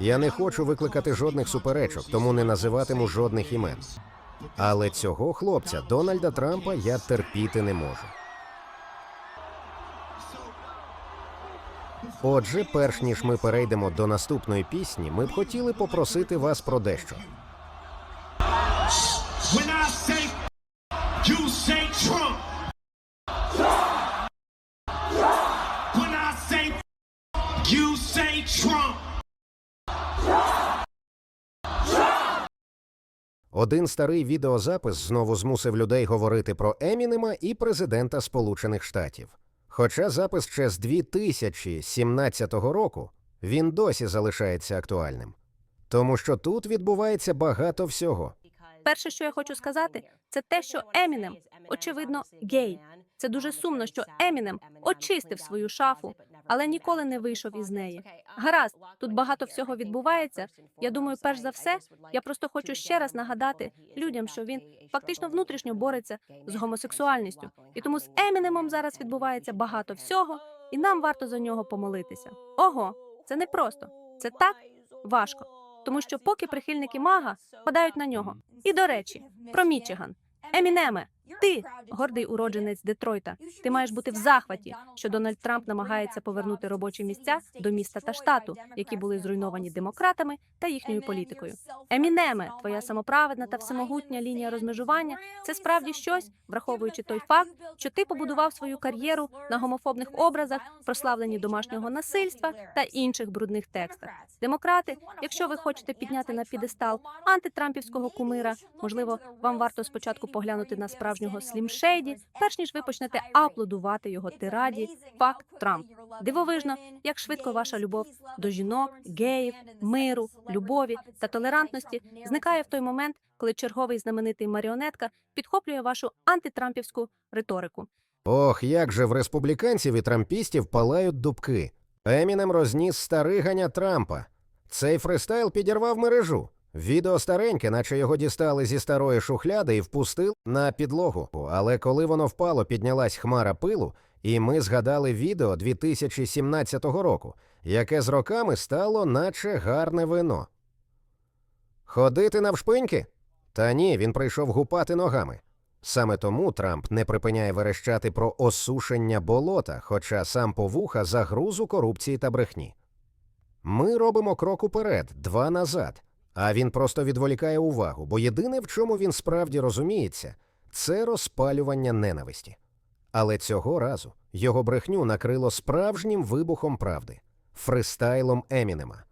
Я не хочу викликати жодних суперечок, тому не називатиму жодних імен. Але цього хлопця Дональда Трампа я терпіти не можу. Отже, перш ніж ми перейдемо до наступної пісні, ми б хотіли попросити вас про дещо. Trump. Один старий відеозапис знову змусив людей говорити про Емінема і президента Сполучених Штатів. Хоча запис ще з 2017 року він досі залишається актуальним. Тому що тут відбувається багато всього. Перше, що я хочу сказати, це те, що Емінем, очевидно, гей. Це дуже сумно, що Емінем очистив свою шафу, але ніколи не вийшов із неї. Гаразд, тут багато всього відбувається. Я думаю, перш за все, я просто хочу ще раз нагадати людям, що він фактично внутрішньо бореться з гомосексуальністю, і тому з Емінемом зараз відбувається багато всього, і нам варто за нього помолитися. Ого, це не просто, це так важко. Тому що поки прихильники мага подають на нього. І до речі, про Мічиган. Емінеме, ти гордий уродженець Детройта. Ти маєш бути в захваті, що Дональд Трамп намагається повернути робочі місця до міста та штату, які були зруйновані демократами та їхньою політикою. Емінеме, твоя самоправедна та всемогутня лінія розмежування це справді щось, враховуючи той факт, що ти побудував свою кар'єру на гомофобних образах, прославленні домашнього насильства та інших брудних текстах. Демократи, якщо ви хочете підняти на підестал антитрампівського кумира, можливо, вам варто спочатку поглянути на справжнього Слім Шейді, перш ніж ви почнете аплодувати його тираді «Факт Трамп». Дивовижно, як швидко ваша любов до жінок, геїв, миру, любові та толерантності зникає в той момент, коли черговий знаменитий маріонетка підхоплює вашу антитрампівську риторику. Ох, як же в республіканців і трампістів палають дубки. Емінем розніс старигання Трампа. Цей фристайл підірвав мережу. Відео стареньке, наче його дістали зі старої шухляди і впустили на підлогу. Але коли воно впало, піднялась хмара пилу, і ми згадали відео 2017 року, яке з роками стало наче гарне вино. Ходити навшпиньки? Та ні, він прийшов гупати ногами. Саме тому Трамп не припиняє верещати про осушення болота, хоча сам по вуха загрузу корупції та брехні. Ми робимо крок уперед, два назад, а він просто відволікає увагу, бо єдине, в чому він справді розуміється, це розпалювання ненависті. Але цього разу його брехню накрило справжнім вибухом правди фристайлом Емінема.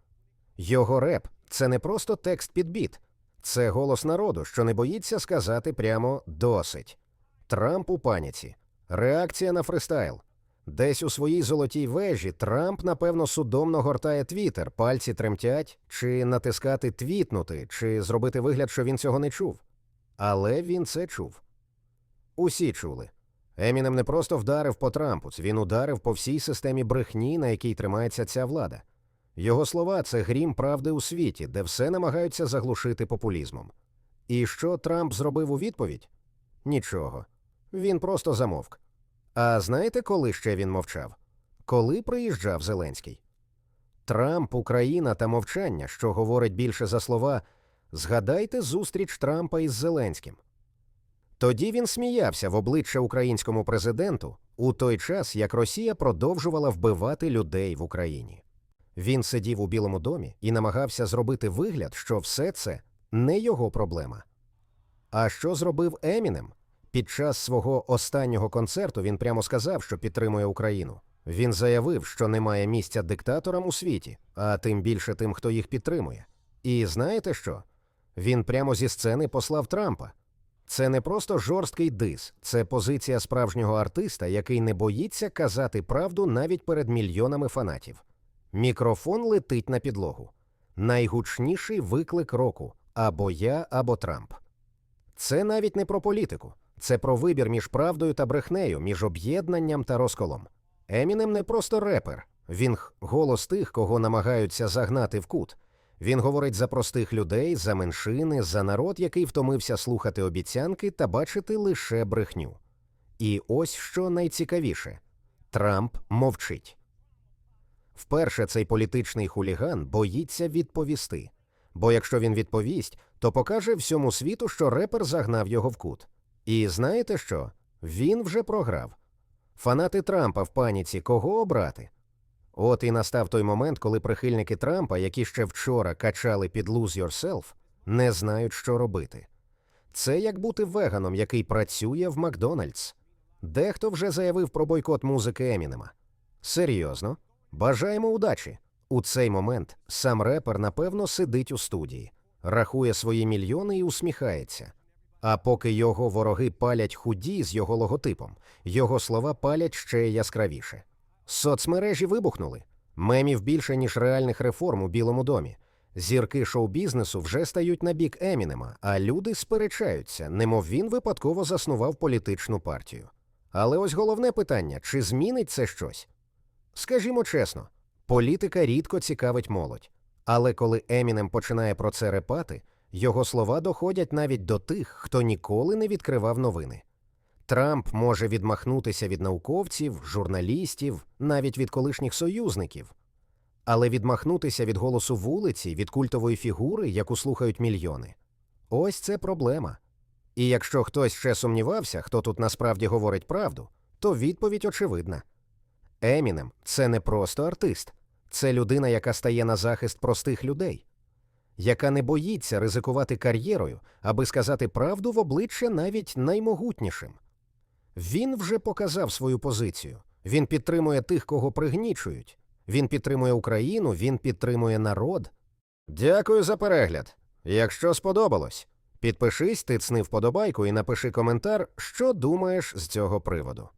Його реп це не просто текст під біт, це голос народу, що не боїться сказати прямо досить. Трамп у паніці. Реакція на фристайл. Десь у своїй золотій вежі Трамп, напевно, судомно гортає твіттер, пальці тремтять, чи натискати твітнути, чи зробити вигляд, що він цього не чув. Але він це чув. Усі чули. Емінем не просто вдарив по Трампу, він ударив по всій системі брехні, на якій тримається ця влада. Його слова це грім правди у світі, де все намагаються заглушити популізмом. І що Трамп зробив у відповідь? Нічого. Він просто замовк. А знаєте, коли ще він мовчав? Коли приїжджав Зеленський? Трамп, Україна та мовчання, що говорить більше за слова, згадайте зустріч Трампа із Зеленським. Тоді він сміявся в обличчя українському президенту у той час, як Росія продовжувала вбивати людей в Україні. Він сидів у Білому домі і намагався зробити вигляд, що все це не його проблема. А що зробив Емінем? Під час свого останнього концерту він прямо сказав, що підтримує Україну. Він заявив, що немає місця диктаторам у світі, а тим більше тим, хто їх підтримує. І знаєте що? Він прямо зі сцени послав Трампа. Це не просто жорсткий дис, це позиція справжнього артиста, який не боїться казати правду навіть перед мільйонами фанатів. Мікрофон летить на підлогу. Найгучніший виклик року або я, або Трамп. Це навіть не про політику, це про вибір між правдою та брехнею, між об'єднанням та розколом. Емінем не просто репер, він голос тих, кого намагаються загнати в кут. Він говорить за простих людей, за меншини, за народ, який втомився слухати обіцянки та бачити лише брехню. І ось що найцікавіше Трамп мовчить. Вперше цей політичний хуліган боїться відповісти. Бо якщо він відповість, то покаже всьому світу, що репер загнав його в кут. І знаєте що? Він вже програв. Фанати Трампа в паніці кого обрати? От і настав той момент, коли прихильники Трампа, які ще вчора качали під «Lose Yourself», не знають, що робити. Це як бути веганом, який працює в Макдональдс. Дехто вже заявив про бойкот музики Емінема. Серйозно? Бажаємо удачі. У цей момент сам репер, напевно, сидить у студії, рахує свої мільйони і усміхається. А поки його вороги палять худі з його логотипом, його слова палять ще яскравіше. Соцмережі вибухнули. Мемів більше, ніж реальних реформ у Білому домі. Зірки шоу-бізнесу вже стають на бік Емінема, а люди сперечаються, немов він випадково заснував політичну партію. Але ось головне питання: чи змінить це щось? Скажімо чесно, політика рідко цікавить молодь. Але коли Емінем починає про це репати, його слова доходять навіть до тих, хто ніколи не відкривав новини. Трамп може відмахнутися від науковців, журналістів, навіть від колишніх союзників. Але відмахнутися від голосу вулиці, від культової фігури, яку слухають мільйони. Ось це проблема. І якщо хтось ще сумнівався, хто тут насправді говорить правду, то відповідь очевидна. Емінем це не просто артист, це людина, яка стає на захист простих людей, яка не боїться ризикувати кар'єрою, аби сказати правду в обличчя навіть наймогутнішим. Він вже показав свою позицію. Він підтримує тих, кого пригнічують. Він підтримує Україну, він підтримує народ. Дякую за перегляд. Якщо сподобалось, підпишись, тицни вподобайку і напиши коментар, що думаєш з цього приводу.